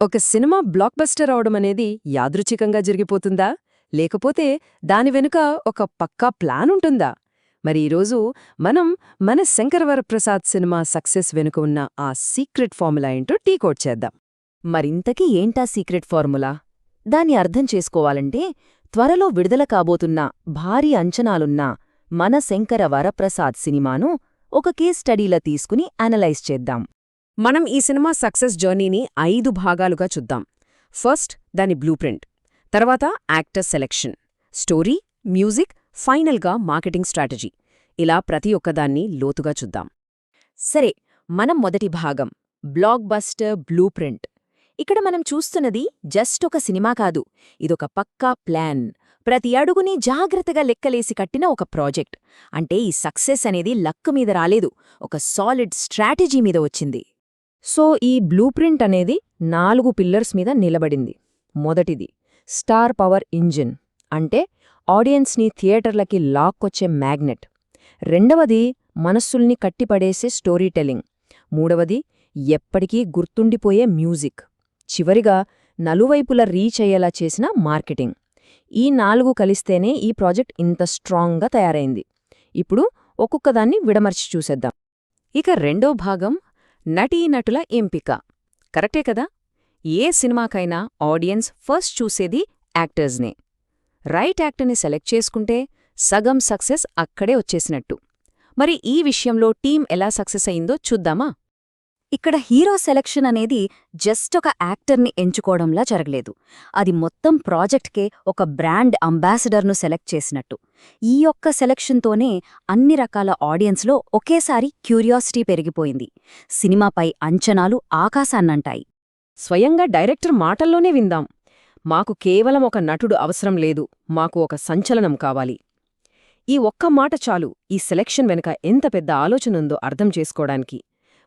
ఒక cinema block buster అవడం అనేది యాదృచ్ఛికంగా జరిగిపోతుందా? లేకపోతే దాని వెనుక ఒక పక్కా ప్లాన్ ఉంటుందా? మరి ఈరోజు మనం మన శంకరవరప్రసాద్ సినిమా సక్సెస్ వెనుక ఉన్న ఆ సీక్రెట్ ఫార్ములా ఏంటో టీకోట్ చేద్దాం. మరింతకీ ఏంటా సీక్రెట్ ఫార్ములా? దాన్ని అర్థం చేసుకోవాలంటే త్వరలో విడుదల కాబోతున్న భారీ అంచనాలున్న మన శంకర వరప్రసాద్ సినిమాను ఒక కేస్ స్టడీలా తీసుకుని అనలైజ్ చేద్దాం. మనం ఈ సినిమా సక్సెస్ జర్నీని ఐదు భాగాలుగా చూద్దాం. ఫస్ట్ దాని బ్లూ ప్రింట్. తర్వాత యాక్టర్ సెలెక్షన్. స్టోరీ మ్యూజిక్ ఫైనల్గా మార్కెటింగ్ స్ట్రాటజీ. ఇలా ప్రతి ఒక్కదాన్ని లోతుగా చూద్దాం. సరే మనం మొదటి భాగం. Blockbuster blueprint. ఇక్కడ మనం చూస్తున్నది జస్ట్ ఒక సినిమా కాదు. ఇదొక పక్కా ప్లాన్. ప్రతి అడుగుని జాగ్రత్తగా లెక్కలేసి కట్టిన ఒక ప్రాజెక్ట్. అంటే ఈ సక్సెస్ అనేది లక్కు మీద రాలేదు. ఒక సాలిడ్ స్ట్రాటజీ మీద వచ్చింది. సో ఈ బ్లూ ప్రింట్ అనేది నాలుగు పిల్లర్స్ మీద నిలబడింది. మొదటిది స్టార్ పవర్ ఇంజిన్. అంటే ఆడియన్స్ని థియేటర్లకి లాక్కొచ్చే మ్యాగ్నెట్. రెండవది మనస్సుల్ని కట్టిపడేసే స్టోరీ టెల్లింగ్ మూడవది ఎప్పటికీ గుర్తుండిపోయే మ్యూజిక్. చివరిగా నలువైపుల రీచ్ అయ్యేలా చేసిన మార్కెటింగ్. ఈ నాలుగు కలిస్తేనే ఈ ప్రాజెక్ట్ ఇంత స్ట్రాంగ్గా తయారైంది. ఇప్పుడు ఒక్కొక్కదాన్ని విడమర్చి చూసేద్దాం. ఇక రెండో భాగం నటీనటుల ఎంపిక. కరెక్టే కదా? ఏ సినిమాకైనా ఆడియన్స్ ఫస్ట్ చూసేది యాక్టర్స్నే. రైట్ యాక్టర్ని సెలెక్ట్ చేసుకుంటే సగం సక్సెస్ అక్కడే వచ్చేసినట్టు. మరి ఈ విషయంలో టీం ఎలా సక్సెస్ అయిందో చూద్దామా? ఇక్కడ హీరో సెలక్షన్ అనేది జస్ట్ ఒక యాక్టర్ని ఎంచుకోవడంలా జరగలేదు. అది మొత్తం ప్రాజెక్ట్కే ఒక బ్రాండ్ అంబాసిడర్ను సెలెక్ట్ చేసినట్టు. ఈ ఒక్క సెలక్షన్తోనే అన్ని రకాల ఆడియన్స్లో ఒకేసారి క్యూరియాసిటీ పెరిగిపోయింది. సినిమాపై అంచనాలు ఆకాశాన్నంటాయి. స్వయంగా డైరెక్టర్ మాటల్లోనే విందాం. మాకు కేవలం ఒక నటుడు అవసరం లేదు. మాకు ఒక సంచలనం కావాలి. ఈ ఒక్క మాట చాలు. ఈ సెలక్షన్ వెనుక ఎంత పెద్ద ఆలోచనుందో అర్థం చేసుకోవడానికి.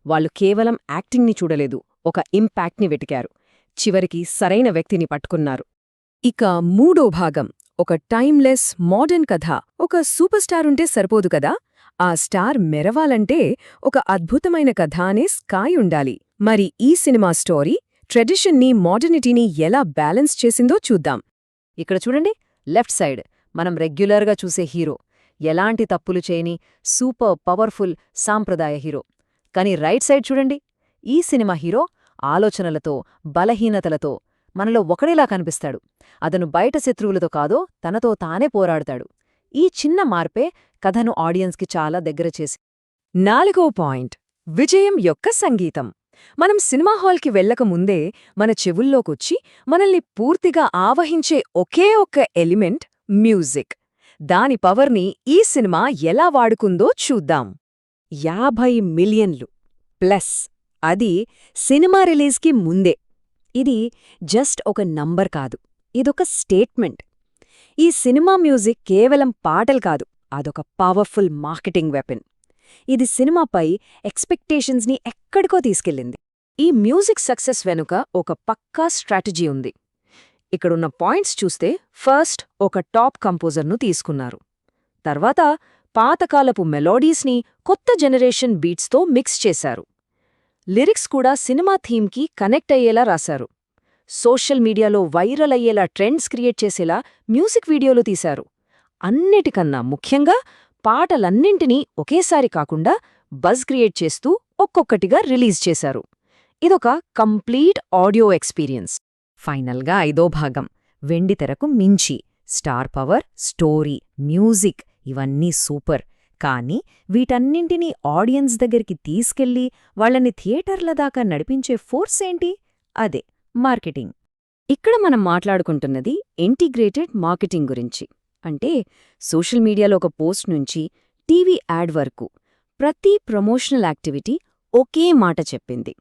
వాళ్ళు కేవలం యాక్టింగ్ని చూడలేదు ఒక ఇంపాక్ట్ని వెతికారు. చివరికి సరైన వ్యక్తిని పట్టుకున్నారు. ఇక మూడో భాగం ఒక టైమ్లెస్ మోడర్న్ కథ. ఒక సూపర్ స్టార్ ఉంటే సరిపోదు కదా? ఆ స్టార్ మెరవాలంటే ఒక అద్భుతమైన కథ అనే స్కాయ్ ఉండాలి. మరి ఈ సినిమా స్టోరీ ట్రెడిషన్ని మోడర్నిటీని ఎలా బ్యాలెన్స్ చేసిందో చూద్దాం. ఇక్కడ చూడండి లెఫ్ట్ సైడ్ మనం రెగ్యులర్గా చూసే హీరో. ఎలాంటి తప్పులు చేయని సూపర్ పవర్ఫుల్ సాంప్రదాయ హీరో. కానీ రైట్ సైడ్ చూడండి. ఈ సినిమా హీరో ఆలోచనలతో బలహీనతలతో మనలో ఒకడేలా కనిపిస్తాడు. అతను బయట శత్రువులతో కాదో తనతో తానే పోరాడతాడు. ఈ చిన్న మార్పే కథను ఆడియన్స్కి చాలా దగ్గర చేసి నాలుగో పాయింట్. విజయం యొక్క సంగీతం. మనం సినిమా హాల్కి వెళ్ళక ముందే మన చెవుల్లోకొచ్చి మనల్ని పూర్తిగా ఆవహించే ఒకే ఒక్క ఎలిమెంట్ మ్యూజిక్. దాని పవర్ని ఈ సినిమా ఎలా వాడుకుందో చూద్దాం. యాభై మిలియన్లు ప్లస్. అది సినిమా రిలీజ్కి ముందే. ఇది జస్ట్ ఒక నంబర్ కాదు. ఇదొక స్టేట్మెంట్. ఈ సినిమా మ్యూజిక్ కేవలం పాటలు కాదు. అదొక పవర్ఫుల్ మార్కెటింగ్ వెపన్. ఇది సినిమాపై ఎక్స్పెక్టేషన్స్ని ఎక్కడికో తీసుకెళ్ళింది. ఈ మ్యూజిక్ సక్సెస్ వెనుక ఒక పక్కా స్ట్రాటజీ ఉంది. ఇక్కడున్న పాయింట్స్ చూస్తే ఫస్ట్ ఒక టాప్ కంపోజర్ను తీసుకున్నారు. తర్వాత పాతకాలపు మెలోడీస్ని కొత్త జనరేషన్ బీట్స్తో మిక్స్ చేశారు. లిరిక్స్ కూడా సినిమా థీమ్కి కనెక్ట్ అయ్యేలా రాశారు. సోషల్ మీడియాలో వైరల్ అయ్యేలా ట్రెండ్స్ క్రియేట్ చేసేలా మ్యూజిక్ వీడియోలు తీశారు. అన్నిటికన్నా ముఖ్యంగా పాటలన్నింటినీ ఒకేసారి కాకుండా బజ్ క్రియేట్ చేస్తూ ఒక్కొక్కటిగా రిలీజ్ చేశారు. ఇదొక కంప్లీట్ ఆడియో ఎక్స్పీరియన్స్. ఫైనల్గా ఐదో భాగం వెండితెరకు మించి స్టార్ పవర్ స్టోరీ మ్యూజిక్ ఇవన్నీ సూపర్. కానీ వీటన్నింటినీ ఆడియన్స్ దగ్గరికి తీసుకెళ్ళి వాళ్ళని థియేటర్ల దాకా నడిపించే ఫోర్స్ ఏంటి? అదే మార్కెటింగ్. ఇక్కడ మనం మాట్లాడుకుంటున్నది ఇంటిగ్రేటెడ్ మార్కెటింగ్ గురించి. అంటే సోషల్ మీడియాలో ఒక పోస్ట్ నుంచి టీవీ యాడ్ వరకు ప్రతి ప్రమోషనల్ యాక్టివిటీ ఒకే మాట చెప్పింది.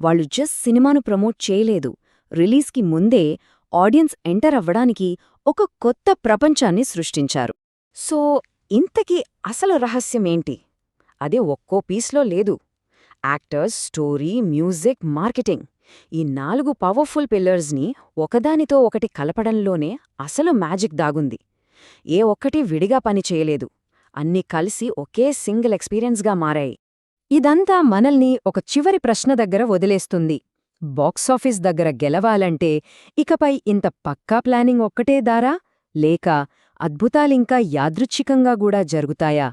వాళ్ళు జస్ట్ సినిమాను ప్రమోట్ చేయలేదు. రిలీజ్కి ముందే ఆడియన్స్ ఎంటర్ అవ్వడానికి ఒక కొత్త ప్రపంచాన్ని సృష్టించారు. సో ఇంతకీ అసలు రహస్యమేంటి? అదే ఒక్కో పీస్లో లేదు. యాక్టర్స్ స్టోరీ మ్యూజిక్ మార్కెటింగ్ ఈ నాలుగు పవర్ఫుల్ పిల్లర్స్ని ఒకదానితో ఒకటి కలపడంలోనే అసలు మ్యాజిక్ దాగుంది. ఏ ఒక్కటి విడిగా పని చేయలేదు. అన్నీ కలిసి ఒకే సింగిల్ ఎక్స్పీరియన్స్గా మారాయి. ఇదంతా మనల్ని ఒక చివరి ప్రశ్న దగ్గర వదిలేస్తుంది. బాక్సాఫీస్ దగ్గర గెలవాలంటే ఇకపై ఇంత పక్కా ప్లానింగ్ ఒక్కటే దారా? లేక అద్భుతాలింకా యాదృచ్ఛికంగా కూడా జరుగుతాయా?